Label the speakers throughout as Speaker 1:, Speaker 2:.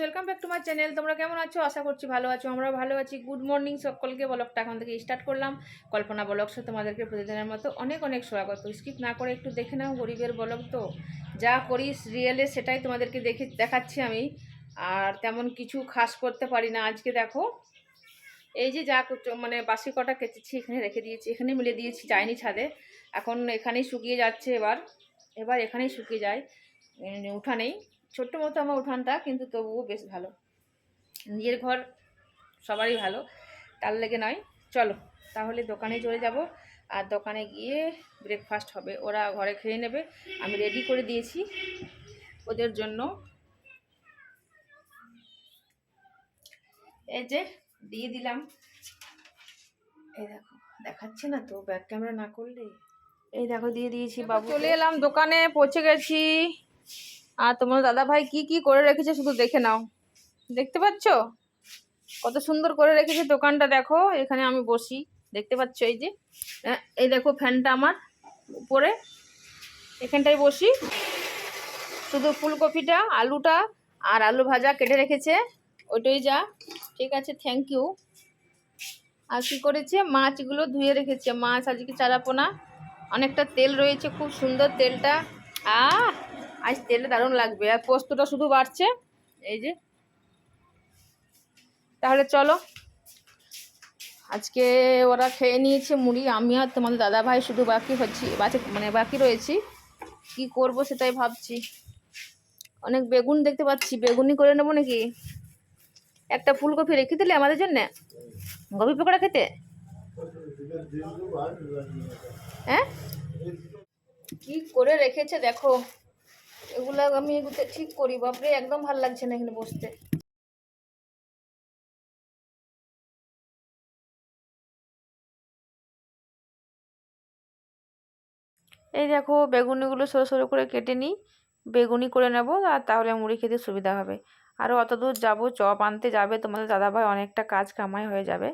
Speaker 1: Welcome back to channel তোমরা কেমন আছো? আশা করছি ভালো আছো আমরা ভালো আছি। গুড মর্নিং সকলকে, ব্লগটা এখন থেকে স্টার্ট করলাম। কল্পনা ব্লগসে তোমাদেরকে প্রতিদিনের মতো অনেক অনেক স্বাগত। স্কিপ না করে একটু দেখে নাও গরিবের ব্লগ তো। যা করি রিয়েলে সেটাই তোমাদেরকে দেখে দেখাচ্ছি আমি। আর তেমন কিছু খাস করতে পারি না। আজকে দেখো এই যে যা মানে বাসি কটা কেটেছি এখানে রেখে দিয়েছি এখানে মিলে দিয়েছি যায়নি ছাদে। এখন এখানেই শুকিয়ে যাচ্ছে এবার। এবার এখানেই শুকিয়ে যায়। উঠানেই ছোট্ট মতো আমার উঠানটা, কিন্তু তবুও বেশ ভালো। নিজের ঘর সবারই ভালো। তার লেগে নয়। চলো, তাহলে দোকানে চলে যাব। আর দোকানে গিয়ে ব্রেকফাস্ট হবে। ওরা ঘরে খেয়ে নেবে। আমি রেডি করে দিয়েছি ওদের জন্য। এই যে দিয়ে দিলাম। এই দেখো দেখাচ্ছে না তো ব্যাক ক্যামেরা না করলে? এই দেখো দিয়ে দিয়েছি বাবু চলে এলাম দোকানে পৌঁছে গেছি। আর তোমার দাদা ভাই কি কি করে রেখেছে শুধু দেখে নাও। দেখতে পাচ্ছ? কত সুন্দর করে রেখেছে দোকানটা দেখো এখানে আমি বসি। দেখতে পাচ্ছ এই যে? এই দেখো ফ্যানটা আমার উপরে। এখানটায় বসি। শুধু ফুলকপিটা আলুটা আর আলু ভাজা কেটে রেখেছে। ওইটাই যা। ঠিক আছে থ্যাংক ইউ আর কি করেছে? মাছগুলো ধুয়ে রেখেছে। মাছ আজকে চারাপোনা অনেকটা তেল রয়েছে, খুব সুন্দর তেলটা। আহ, আজ তেলে দারুণ লাগবে। আর পোস্তটা শুধু বাড়ছে। এই যে। তাহলে চলো। আজকে ওরা খেয়ে নিয়েছে মুড়ি। আমি আর তোমাদের দাদা ভাই শুধু বাকি হচ্ছি। বাকি মানে বাকি রয়েছি। কি করব সেটাই ভাবছি। অনেক বেগুন দেখতে পাচ্ছি। বেগুনি করে নেব নাকি? একটা ফুলকপি রেখে দিলে আমাদের জন্যে? গভীর পকোড়া খেতে? হ্যাঁ? কি করে রেখেছে দেখো। এগুলো আমি এগুলো ঠিক করি, বাপরে, একদম ভালো লাগছে না এখানে বসতে। এই দেখো, বেগুনিগুলো সরু সরু করে কেটে নিই। বেগুনি করে নেব, আর তাহলে মুড়ি খেতে সুবিধা হবে। আরও অত দূর যাব চপ আনতে যাবে, তোমাদের দাদাভাই অনেকটা কাজ কামাই হয়ে যাবে।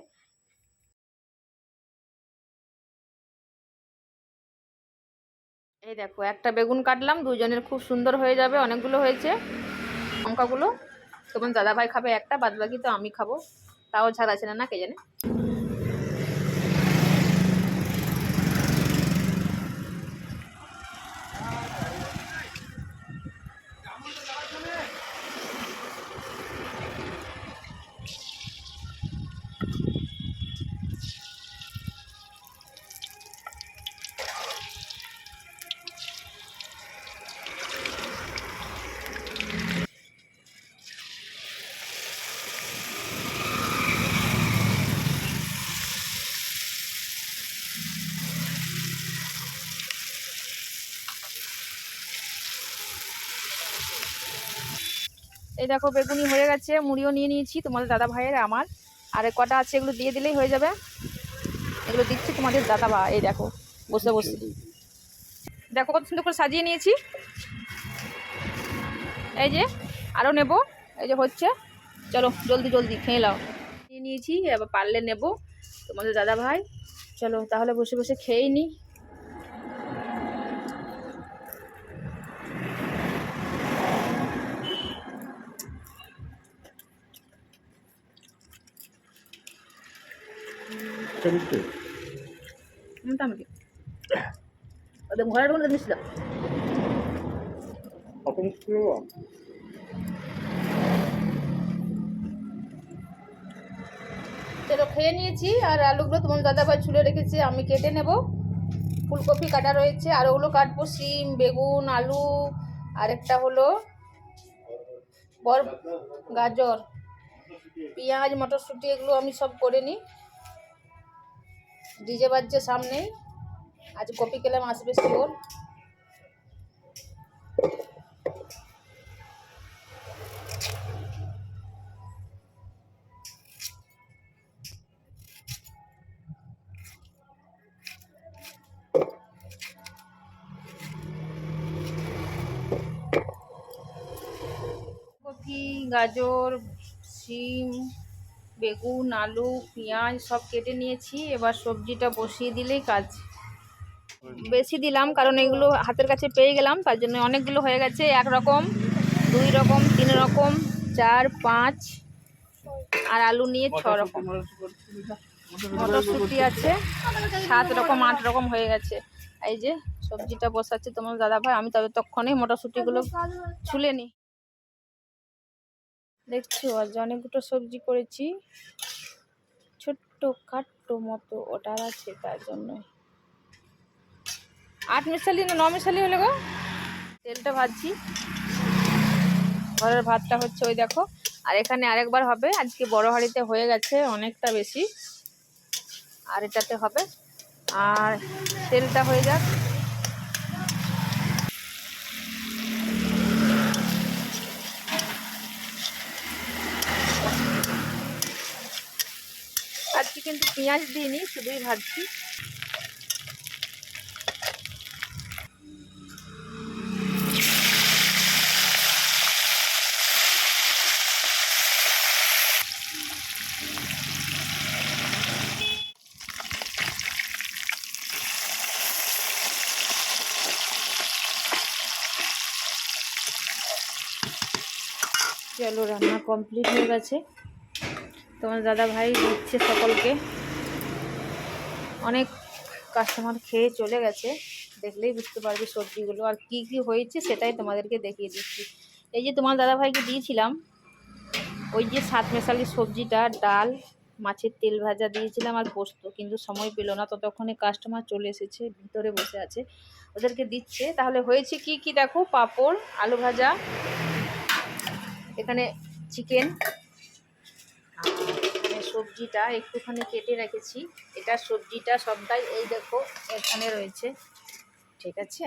Speaker 1: এই দেখো, একটা বেগুন কাটলাম দুজনের খুব সুন্দর হয়ে যাবে, অনেকগুলো হয়েছে। লঙ্কাগুলো, তোমার দাদাভাই খাবে একটা, বাদবাকি তো আমি খাব। তাও ছাড় আছে না না, কে জানে? এই দেখো বেগুনি হয়ে গেছে মুড়িও নিয়ে নিয়েছি তোমাদের দাদা ভাইয়ের আমার। আর কটা আছে এগুলো দিয়ে দিলেই হয়ে যাবে। এগুলো দিচ্ছি তোমাদের দাদা ভাই এই দেখো বসে বসে। দেখো কত সুন্দর করে সাজিয়ে নিয়েছি। এই যে আরও নেব এই যে হচ্ছে। চলো জলদি জলদি খেয়ে নাও। নিয়ে নিয়েছি এবার পারলে নেব তোমাদের দাদা ভাই। চলো তাহলে বসে বসে খেয়েই নিই মোটামুটি। ওদের দিয়েছিল চলো খেয়ে নিয়েছি আর আলুগুলো তোমার দাদা ভাই ছুলে রেখেছে আমি কেটে নেব। ফুলকপি কাটা রয়েছে আর ওগুলো কাটবো শিম বেগুন আলু আর একটা হলো বর গাজর পেঁয়াজ মটরশুঁটি এগুলো আমি সব করে নিই। ডিজে বাজছে সামনে আজ কপি কেলাম আসবে শিওর কপি গাজর শিম বেগুন আলু পেঁয়াজ সব কেটে নিয়েছি। এবার সবজিটা বসিয়ে দিলেই কাজ। বেশি দিলাম কারণ এগুলো হাতের কাছে পেয়ে গেলাম তার জন্য অনেকগুলো হয়ে গেছে। এক রকম দুই রকম তিন রকম চার পাঁচ আর আলু নিয়ে ছ রকম। মটরশুঁটি। আছে সাত রকম আট রকম হয়ে গেছে। এই যে সবজিটা বসাচ্ছে তোমার দাদা ভাই আমি তবে তক্ষণে মটরশুঁটিগুলো ছুলে নিই। দেখছ, আজ অনেকগুলো সবজি করেছি। ছোট্ট খাট্ট মতো ওটার আছে তার জন্য আট মিশালি না, ন মিশালি হলে গো? তেলটা ভাজছি। ঘরের ভাতটা হচ্ছে ওই দেখো। আর এখানে আরেকবার হবে, আজকে বড় হাঁড়িতে হয়ে গেছে অনেকটা বেশি। আর এটাতে হবে। আর তেলটা হয়ে যাক আজকে কিন্তু পেঁয়াজ দিইনি শুধুই ভাজছি। চলো রান্না কমপ্লিট হয়ে গেছে। তোমার দাদা ভাই দিচ্ছে সকলকে। অনেক কাস্টমার খেয়ে চলে গেছে। দেখলেই বুঝতে পারবে সবজিগুলো আর কি কি হয়েছে সেটাই তোমাদেরকে দেখিয়ে দিচ্ছি। এই যে তোমার দাদা ভাইকে দিয়েছিলাম, ওই যে সাত মেশালি সবজিটা, ডাল, মাছের তেল ভাজা দিয়েছিলাম আর পোস্ত, কিন্তু সময় পেল না। ততক্ষণে কাস্টমার চলে এসেছে, ভিতরে বসে আছে। ওদেরকে দিচ্ছে। তাহলে হয়েছে কি কি দেখো? পাঁপড়, আলু ভাজা, এখানে চিকেন এখানে সবজিটা একটুখানি কেটে রেখেছি। এটা সবজিটা সবটাই এই দেখো, এখানে রয়েছে। ঠিক আছে?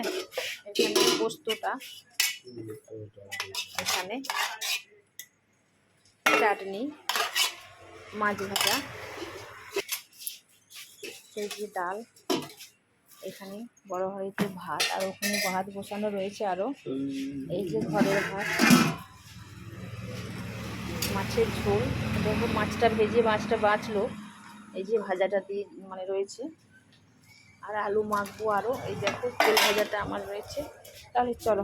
Speaker 1: এখানে পোস্তটা। এখানে চাটনি, মাছ ভাজা যে ডাল। এখানে বড় হাঁড়িতে ভাত, আর ওখানে ভাত বসানো রয়েছে আরও এই যে ঘরের ভাত। মাছের ঝোল। দেখো মাছটা ভেজে মাছটা বাঁচলো। এই যে ভাজাটা দিয়ে মানে রয়েছে। আর আলু মাখবো আরও এই দেখো, তেল ভাজাটা আমার রয়েছে। তাহলে চলো,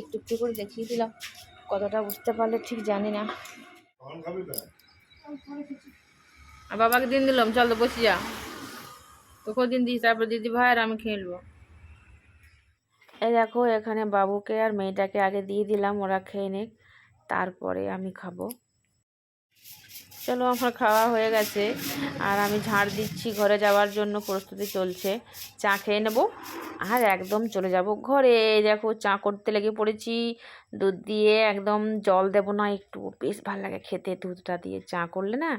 Speaker 1: একটু একটু করে দেখিয়ে দিলাম। কতটা বুঝতে পারলে ঠিক জানি না। আর বাবাকে দিন দিলাম, চল তো বসি যা। তোকেও দিন দিস, তারপর দিদি ভাই আর আমি খেয়ে নেব এই দেখো, এখানে বাবুকে আর মেয়েটাকে আগে দিয়ে দিলাম, ওরা খেয়ে নেক। তারপরে আমি খাব। চলো, আমার খাওয়া হয়ে গেছে। আর আমি ঝাড় দিচ্ছি, ঘরে যাওয়ার জন্য প্রস্তুতি চলছে। চা খেয়ে নেব আর একদম চলে যাব ঘরে। দেখো, চা করতে লেগে পড়েছি। দুধ দিয়ে একদম জল দেবো না একটু। বেশ ভালো লাগে খেতে, দুধটা দিয়ে চা করলে না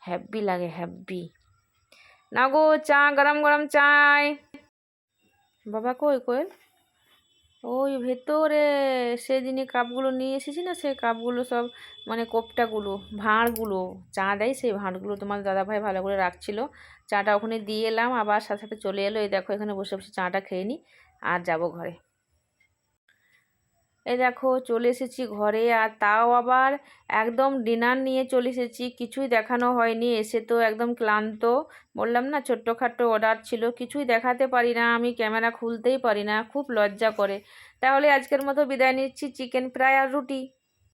Speaker 1: হ্যাপি লাগে, হ্যাপি। না গো চা, গরম গরম চাই। বাবা কই কই? ওই ভেতরে সেদিনে কাপগুলো নিয়ে এসেছি না সে কাপগুলো সব মানে কোপটাগুলো ভাঁড়গুলো, চা দেয় সেই ভাঁড়গুলো তোমার দাদাভাই ভালো করে রাখছিল। চাটা ওখানে দিয়ে এলাম, আবার সাথে সাথে চলে এলো, এই দেখো এখানে বসে বসে চাটা খেয়ে নিই আর যাব ঘরে। এই দেখো চলে এসেছি ঘরে, আর তাও আবার একদম ডিনার নিয়ে চলে এসেছি। কিছুই দেখানো হয়নি, এসে তো একদম ক্লান্ত। বললাম না ছোট্টখাট্টো অর্ডার ছিল, কিছুই দেখাতে পারি না, আমি ক্যামেরা খুলতেই পারি না, খুব লজ্জা করে। তাহলে আজকের মতো বিদায় নিচ্ছি চিকেন ফ্রাই আর রুটি।